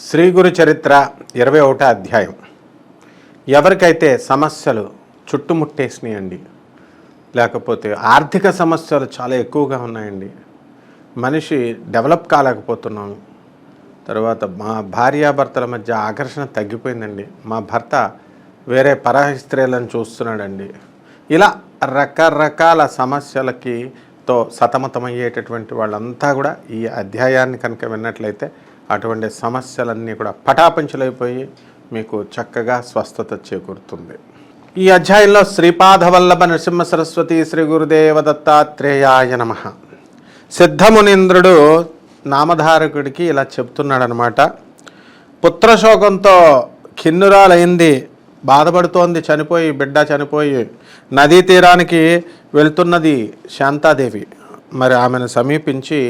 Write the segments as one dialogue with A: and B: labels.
A: శ్రీ గురు చరిత్ర ఇరవై ఒకటో అధ్యాయం. ఎవరికైతే సమస్యలు చుట్టుముట్టేసినాయండి లేకపోతే ఆర్థిక సమస్యలు చాలా ఎక్కువగా ఉన్నాయండి మనిషి డెవలప్ కాలేకపోతున్నాను తర్వాత మా భార్యాభర్తల మధ్య ఆకర్షణ తగ్గిపోయిందండి మా భర్త వేరే పరాయి స్త్రీలను చూస్తున్నాడండి. ఇలా రకరకాల సమస్యలకి తో సతమతమయ్యేటటువంటి వాళ్ళంతా కూడా ఈ అధ్యాయాన్ని కనుక విన్నట్లయితే అటువంటి సమస్యలన్నీ కూడా పటాపంచలైపోయి మీకు చక్కగా స్వస్థత చేకూరుతుంది. ఈ అధ్యాయంలో శ్రీపాదవల్లభ నరసింహ సరస్వతి శ్రీ గురుదేవ దత్తాత్రేయాయ నమ. సిద్ధమునింద్రుడు నామధారకుడికి ఇలా చెప్తున్నాడనమాట. పుత్రశోకంతో కిన్నురాలైంది బాధపడుతోంది చనిపోయి బిడ్డ చనిపోయి నదీ తీరానికి వెళ్తున్నది శాంతాదేవి. మరి ఆమెను సమీపించి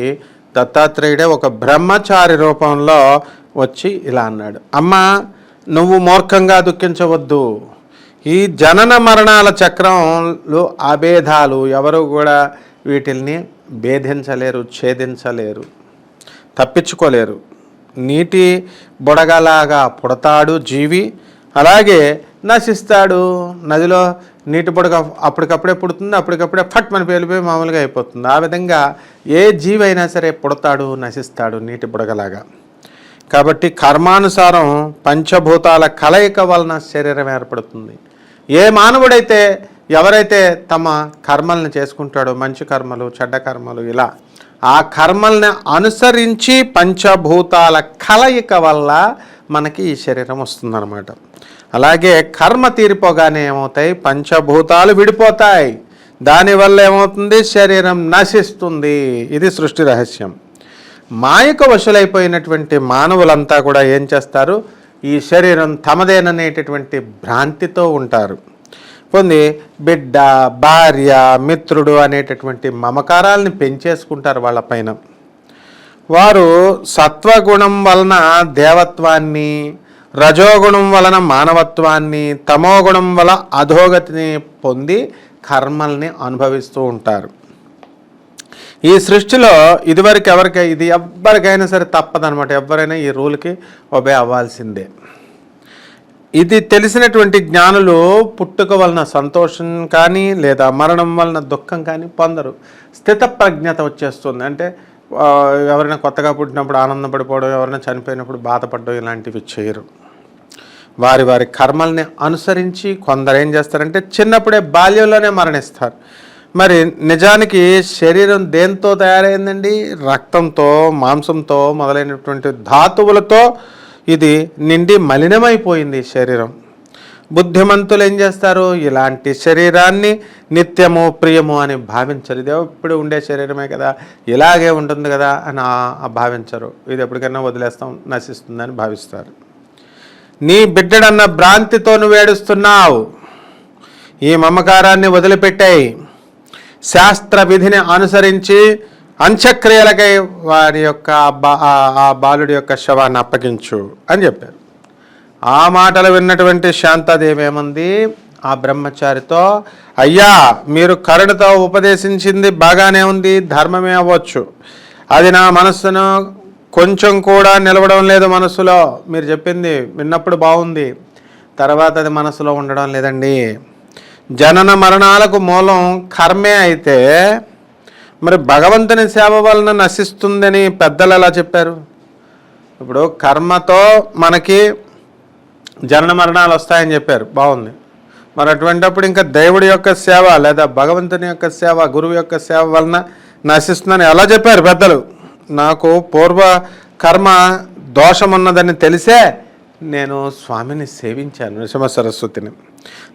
A: దత్తాత్రేయుడే ఒక బ్రహ్మచారి రూపంలో వచ్చి ఇలా అన్నాడు అమ్మ నువ్వు మూర్ఖంగా దుఃఖించవద్దు. ఈ జనన మరణాల చక్రంలో అభేదాలు ఎవరు కూడా వీటిల్ని భేదించలేరు ఛేదించలేరు తప్పించుకోలేరు. నీటి బుడగలాగా పుడతాడు జీవి. అలాగే నశిస్తాడు. నదిలో నీటి పొడక అప్పటికప్పుడే పుడుతుంది అప్పటికప్పుడే ఫట్ మన పేలిపోయి మామూలుగా అయిపోతుంది. ఆ విధంగా ఏ జీవి అయినా సరే పుడతాడు నశిస్తాడు నీటి బుడగలాగా కాబట్టి కర్మానుసారం పంచభూతాల కలయిక వలన శరీరం ఏర్పడుతుంది. ఏ మానవుడైతే ఎవరైతే తమ కర్మల్ని చేసుకుంటాడో మంచి కర్మలు చెడ్డ కర్మలు ఇలా ఆ కర్మల్ని అనుసరించి పంచభూతాల కలయిక వల్ల మనకి ఈ శరీరం వస్తుందన్నమాట. అలాగే కర్మ తీరిపోగానే ఏమవుతాయి? పంచభూతాలు విడిపోతాయి. దానివల్ల ఏమవుతుంది? శరీరం నశిస్తుంది. ఇది సృష్టి రహస్యం. మాయక వశులైపోయినటువంటి మానవులంతా కూడా ఏం చేస్తారు? ఈ శరీరం తమదేననేటటువంటి భ్రాంతితో ఉంటారు. పొంది బిడ్డ భార్య మిత్రుడు అనేటటువంటి మమకారాలను పెంచేసుకుంటారు వాళ్ళపైన వారు సత్వగుణం వలన దేవత్వాన్ని రజోగుణం వలన మానవత్వాన్ని తమోగుణం వల్ల అధోగతిని పొంది కర్మల్ని అనుభవిస్తూ ఉంటారు. ఈ సృష్టిలో ఇదివరకు ఎవరికై ఇది ఎవరికైనా సరే తప్పదనమాట ఎవరైనా ఈ రూల్కి ఒబే అవ్వాల్సిందే. ఇది తెలిసినటువంటి జ్ఞానులు పుట్టుక వలన సంతోషం కానీ లేదా మరణం వలన దుఃఖం కానీ పొందరు. స్థిత ప్రజ్ఞత వచ్చేస్తుంది. అంటే ఎవరైనా కొత్తగా పుట్టినప్పుడు ఆనందపడిపోవడం ఎవరైనా చనిపోయినప్పుడు బాధపడడం ఇలాంటివి చేయరు. వారి వారి కర్మల్ని అనుసరించి కొందరు ఏం చేస్తారంటే చిన్నప్పుడే బాల్యంలోనే మరణిస్తారు. మరి నిజానికి శరీరం దేంతో తయారైందండి? రక్తంతో మాంసంతో మొదలైనటువంటి ధాతువులతో ఇది నిండి మలినమైపోయింది శరీరం. బుద్ధిమంతులు ఏం చేస్తారు? ఇలాంటి శరీరాన్ని నిత్యము ప్రియము అని భావించరు. ఇది ఎప్పుడు ఉండే శరీరమే కదా ఇలాగే ఉంటుంది కదా అని భావించరు. ఇది ఎప్పటికైనా వదిలేస్తాం నశిస్తుందని భావిస్తారు. నీ బిడ్డడన్న భ్రాంతితో నువ్వు ఏడుస్తున్నావు. ఈ మమకారాన్ని వదిలిపెట్టాయి. శాస్త్ర విధిని అనుసరించి అంత్యక్రియలకై వారి యొక్క ఆ బాలుడి యొక్క శవాన్ని అప్పగించు అని చెప్పారు. ఆ మాటలు విన్నటువంటి శాంతాదేవి ఏమంది? ఆ బ్రహ్మచారితో అయ్యా మీరు కరుణతో ఉపదేశించింది బాగానే ఉంది ధర్మమే అవ్వచ్చు. అది నా మనస్సును కొంచెం కూడా నిలవడం లేదు మనసులో మీరు చెప్పింది విన్నప్పుడు బాగుంది. తర్వాత అది మనసులో ఉండడం లేదండి. జనన మరణాలకు మూలం కర్మే అయితే మరి భగవంతుని సేవ వలన నశిస్తుందని పెద్దలు ఎలా చెప్పారు? ఇప్పుడు కర్మతో మనకి జనన మరణాలు వస్తాయని చెప్పారు. బాగుంది. మరి అటువంటిప్పుడు ఇంకా దేవుడి యొక్క సేవ లేదా భగవంతుని యొక్క సేవ గురువు యొక్క సేవ వలన నశిస్తుందని ఎలా చెప్పారు పెద్దలు? నాకు పూర్వ కర్మ దోషం ఉన్నదని తెలిసే నేను స్వామిని సేవించాను నృసింహ సరస్వతిని.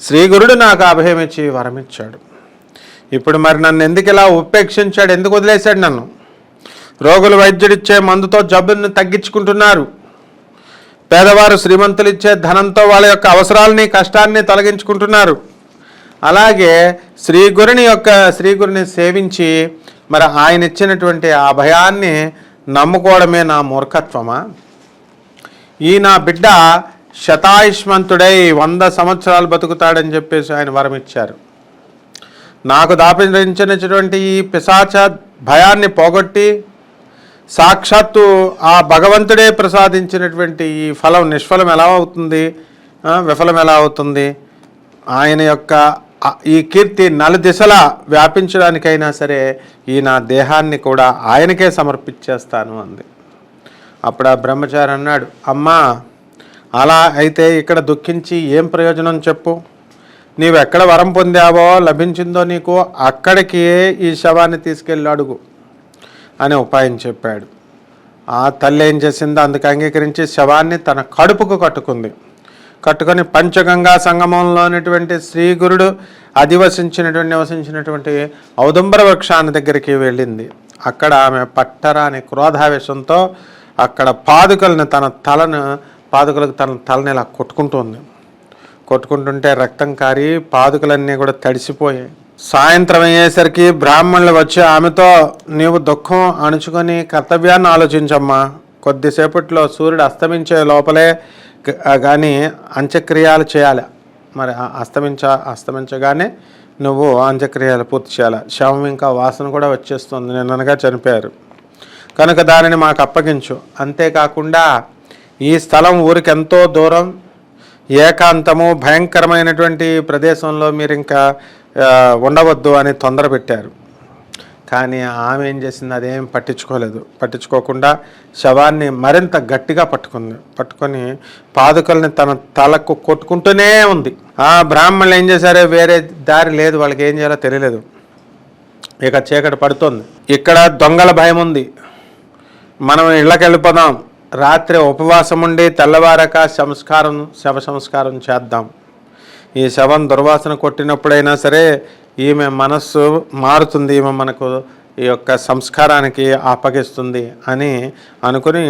A: శ్రీ గురుడు నాకు అభయం ఇచ్చి వరమిచ్చాడు ఇప్పుడు మరి నన్ను ఎందుకు ఇలా ఉపేక్షించాడు? ఎందుకు వదిలేశాడు నన్ను? రోగులు వైద్యుడిచ్చే మందుతో జబ్బుని తగ్గించుకుంటున్నారు. పేదవారు శ్రీమంతులు ఇచ్చే ధనంతో వాళ్ళ యొక్క అవసరాలని కష్టాన్ని తొలగించుకుంటున్నారు. అలాగే శ్రీ గురుని యొక్క శ్రీ గురిని సేవించి మరి ఆయన ఇచ్చినటువంటి ఆ భయాన్ని నమ్ముకోవడమే నా మూర్ఖత్వమా? ఈ నా బిడ్డ శతాయుష్మంతుడై వంద సంవత్సరాలు బతుకుతాడని చెప్పేసి ఆయన వరం ఇచ్చారు నాకు దాపించినటువంటి ఈ పిశాచ భయాన్ని పోగొట్టి సాక్షాత్తు ఆ భగవంతుడే ప్రసాదించినటువంటి ఈ ఫలం నిష్ఫలం ఎలా అవుతుంది? విఫలం ఎలా అవుతుంది? ఆయన యొక్క ఈ కీర్తి నలుదిశలా వ్యాపించడానికైనా సరే ఈ నా దేహాన్ని కూడా ఆయనకే సమర్పించేస్తాను అంది. అప్పుడు ఆ బ్రహ్మచారి అన్నాడు అమ్మా అలా అయితే ఇక్కడ దుఃఖించి ఏం ప్రయోజనం చెప్పు? నీవు ఎక్కడ వరం పొందావో లభించిందో నీకు అక్కడికి ఈ శవాన్ని తీసుకెళ్ళి అడుగు. అనే ఉపాయం చెప్పాడు. ఆ తల్లి ఏం చేసిందో అందుకు అంగీకరించి శవాన్ని తన కడుపుకు కట్టుకుంది. కట్టుకొని పంచగంగా సంగమంలోనిటువంటి శ్రీగురుడు అధివసించినటువంటి నివసించినటువంటి ఔదంబర వృక్షాన్ని దగ్గరికి వెళ్ళింది. అక్కడ ఆమె పట్టరాని క్రోధావేశంతో అక్కడ పాదుకలను తన తలను పాదుకలకు తన తలని ఇలా కొట్టుకుంటుంది. కొట్టుకుంటుంటే రక్తం కారి పాదుకలన్నీ కూడా తడిసిపోయాయి. సాయంత్రం అయ్యేసరికి బ్రాహ్మణులు వచ్చి ఆమెతో నీవు దుఃఖం అణుచుకొని కర్తవ్యాన్ని ఆలోచించమ్మా. కొద్దిసేపట్లో సూర్యుడు అస్తమించే లోపలే కానీ అంత్యక్రియాలు చేయాలి. మరి అస్తమించ అస్తమించగానే నువ్వు అంత్యక్రియలు పూర్తి చేయాలి. శవం ఇంకా వాసన కూడా వచ్చేస్తుంది. నిన్ననగా చనిపోయారు. కనుక దానిని మాకు అప్పగించు. అంతేకాకుండా ఈ స్థలం ఊరికి ఎంతో దూరం ఏకాంతము భయంకరమైనటువంటి ప్రదేశంలో మీరు ఇంకా ఉండవద్దు అని తొందర పెట్టారు. కానీ ఆమె ఏం చేసింది? అదేం పట్టించుకోలేదు. పట్టించుకోకుండా శవాన్ని మరింత గట్టిగా పట్టుకుంది. పట్టుకొని పాదుకల్ని తన తలకు కొట్టుకుంటూనే ఉంది. ఆ బ్రాహ్మణులు ఏం చేశారో? వేరే దారి లేదు. వాళ్ళకి ఏం చేయాలో తెలియలేదు. ఇక చీకటి పడుతుంది. ఇక్కడ దొంగల భయం ఉంది. మనం ఇళ్ళకి వెళ్ళిపోదాం రాత్రి ఉపవాసం ఉండి తెల్లవారక సంస్కారం శవ సంస్కారం చేద్దాం. ఈ శవం దుర్వాసన కొట్టినప్పుడైనా సరే ఈమె మనస్సు మారుతుంది ఈమె మనకు ఈ యొక్క సంస్కారానికి అప్పగిస్తుంది అని అనుకుని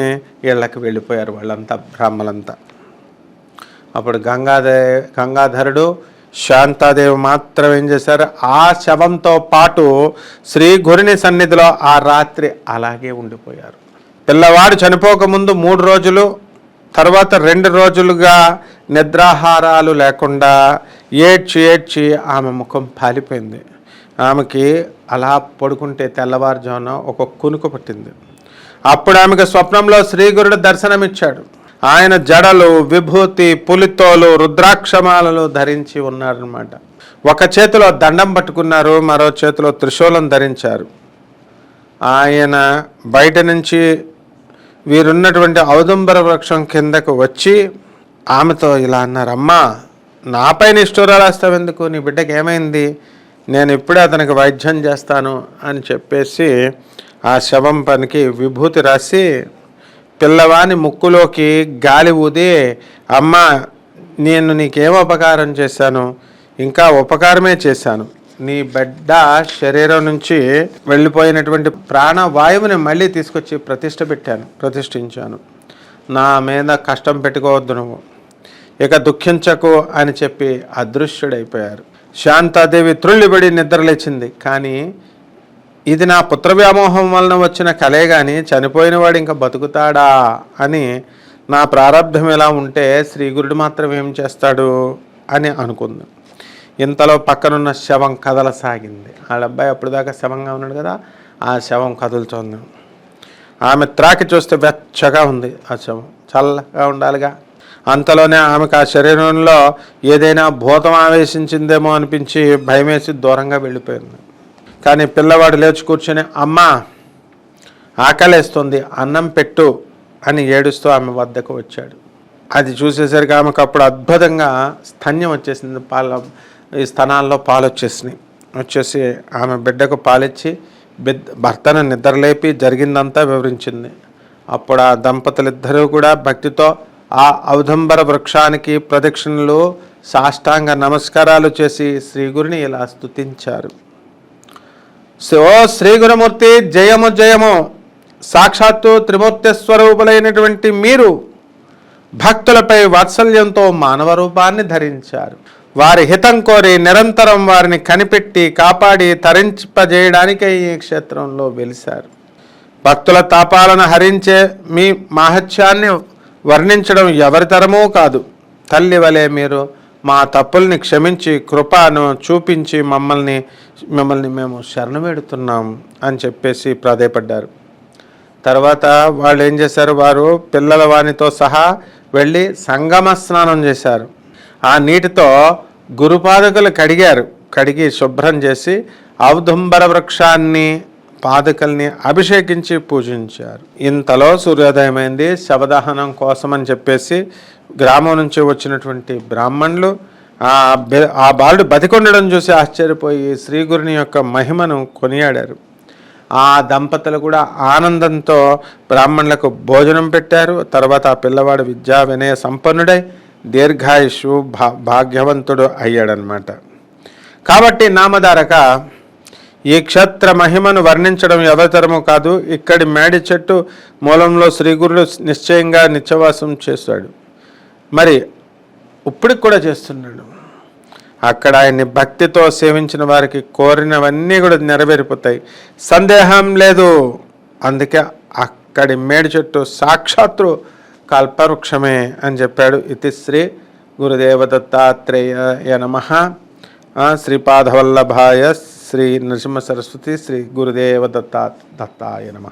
A: వీళ్ళకి వెళ్ళిపోయారు వాళ్ళంతా బ్రాహ్మలంతా. అప్పుడు గంగాదే గంగాధరుడు శాంతాదేవి మాత్రం ఏం చేశారు? ఆ శవంతో పాటు శ్రీ గురిని సన్నిధిలో ఆ రాత్రి అలాగే ఉండిపోయారు. పిల్లవాడు చనిపోకముందు మూడు రోజులు తర్వాత రెండు రోజులుగా నిద్రాహారాలు లేకుండా ఏడ్చి ఏడ్చి ఆమె ముఖం పాలిపోయింది. ఆమెకి అలా పడుకుంటే తెల్లవారుజామున ఒక కునుకు పట్టింది. అప్పుడు ఆమెకు స్వప్నంలో శ్రీగురుడు దర్శనమిచ్చాడు. ఆయన జడలు విభూతి పులితోలు రుద్రాక్షమాలలు ధరించి ఉన్నారనమాట ఒక చేతిలో దండం పట్టుకున్నారు మరో చేతిలో త్రిశూలం ధరించారు. ఆయన బయట నుంచి వీరున్నటువంటి ఔదంబర వృక్షం కిందకు వచ్చి ఆమెతో ఇలా అన్నారు అమ్మా నాపై నిష్ఠూరాలు ఎందుకు నీ బిడ్డకి ఏమైంది? నేను ఇప్పుడే అతనికి వైద్యం చేస్తాను అని చెప్పేసి ఆ శవం పనికి విభూతి రాసి పిల్లవాని ముక్కులోకి గాలి ఊది అమ్మ నేను నీకేం ఉపకారం చేశాను? ఇంకా ఉపకారమే చేశాను. నీ బిడ్డ శరీరం నుంచి వెళ్ళిపోయినటువంటి ప్రాణవాయువుని మళ్ళీ తీసుకొచ్చి ప్రతిష్ట పెట్టాను ప్రతిష్ఠించాను. నా మీద కష్టం పెట్టుకోవద్దు నువ్వు. ఇక దుఃఖించకు అని చెప్పి అదృశ్యుడైపోయారు. శాంతాదేవి త్రుళ్ళిబడి నిద్రలేచింది కానీ ఇది నా పుత్ర వ్యామోహం వలన వచ్చిన కలే కానీ చనిపోయిన వాడు ఇంకా బతుకుతాడా అని నా ప్రారంభం ఎలా ఉంటే శ్రీ గురుడు మాత్రం ఏం చేస్తాడు అని అనుకుంది. ఇంతలో పక్కనున్న శవం కదలసాగింది. వాళ్ళ అబ్బాయి అప్పటిదాకా శవంగా ఉన్నాడు కదా ఆ శవం కదులుతోంది. ఆమె త్రాకి చూస్తే వెచ్చగా ఉంది ఆ శవం. చల్లగా ఉండాలిగా. అంతలోనే ఆమెకు ఆ శరీరంలో ఏదైనా భూతం ఆవేశించిందేమో అనిపించి భయమేసి దూరంగా వెళ్ళిపోయింది. కానీ పిల్లవాడు లేచి కూర్చొని అమ్మ ఆకలేస్తుంది అన్నం పెట్టు అని ఏడుస్తూ ఆమె వద్దకు వచ్చాడు. అది చూసేసరికి ఆమెకు అప్పుడు అద్భుతంగా స్తన్యం వచ్చేసింది. పాల ఈ స్తనాల్లో పాలు వచ్చేసినాయి వచ్చేసి ఆమె బిడ్డకు పాలిచ్చి బిడ్ భర్తను నిద్రలేపి జరిగిందంతా వివరించింది. అప్పుడు ఆ దంపతులిద్దరూ కూడా భక్తితో ఆ ఔదంబర వృక్షానికి ప్రదక్షిణలు సాష్టాంగ నమస్కారాలు చేసి శ్రీగురిని ఇలా స్తుతించారు. ఓ శ్రీ గురుమూర్తి జయము జయము. సాక్షాత్తు త్రిమూర్తి స్వరూపులైనటువంటి మీరు భక్తులపై వాత్సల్యంతో మానవ రూపాన్ని ధరించారు. వారి హితం కోరి నిరంతరం వారిని కనిపెట్టి కాపాడి తరింపజేయడానికే ఈ క్షేత్రంలో వెలిశారు. భక్తుల తాపాలను హరించే మీ మాహత్యాన్ని వర్ణించడం ఎవరి తరమూ కాదు. తల్లి వలె మీరు మా తప్పుల్ని క్షమించి కృపను చూపించి మమ్మల్ని మిమ్మల్ని మేము శరణు వేడుతున్నాం అని చెప్పేసి ప్రాధేయపడ్డారు. తర్వాత వాళ్ళు ఏం చేశారు? వారు పిల్లల వానితో సహా వెళ్ళి సంగమ స్నానం చేశారు. ఆ నీటితో గురుపాదకులు కడిగారు. కడిగి శుభ్రం చేసి ఔదుంబర వృక్షాన్ని పాదకల్ని అభిషేకించి పూజించారు. ఇంతలో సూర్యోదయమైంది. శవదహనం కోసమని చెప్పేసి గ్రామం నుంచి వచ్చినటువంటి బ్రాహ్మణులు ఆ బె- ఆ బాలుడు బతికొండడం చూసి ఆశ్చర్యపోయి శ్రీగురుని యొక్క మహిమను కొనియాడారు. ఆ దంపతులు కూడా ఆనందంతో బ్రాహ్మణులకు భోజనం పెట్టారు. తర్వాత ఆ పిల్లవాడు విద్యా వినయ సంపన్నుడై దీర్ఘాయుషు భా భాగ్యవంతుడు అయ్యాడనమాట కాబట్టి నామధారక ఈ క్షేత్ర మహిమను వర్ణించడం ఎవతరము కాదు. ఇక్కడి మేడి చెట్టు మూలంలో శ్రీగురుడు నిశ్చయంగా నిత్యవాసం చేశాడు. మరి ఇప్పటికి కూడా చేస్తున్నాడు. అక్కడ ఆయన్ని భక్తితో సేవించిన వారికి కోరినవన్నీ కూడా నెరవేరిపోతాయి. సందేహం లేదు. అందుకే అక్కడి మేడి చెట్టు సాక్షాత్తు కల్పవృక్షమే అని చెప్పాడు. ఇది శ్రీ గురుదేవ దత్తాత్రేయ నమ. శ్రీపాదవల్లభాయ శ్రీ నృసింహ సరస్వతి శ్రీ గురుదేవ దత్తా దత్తాయ నమ.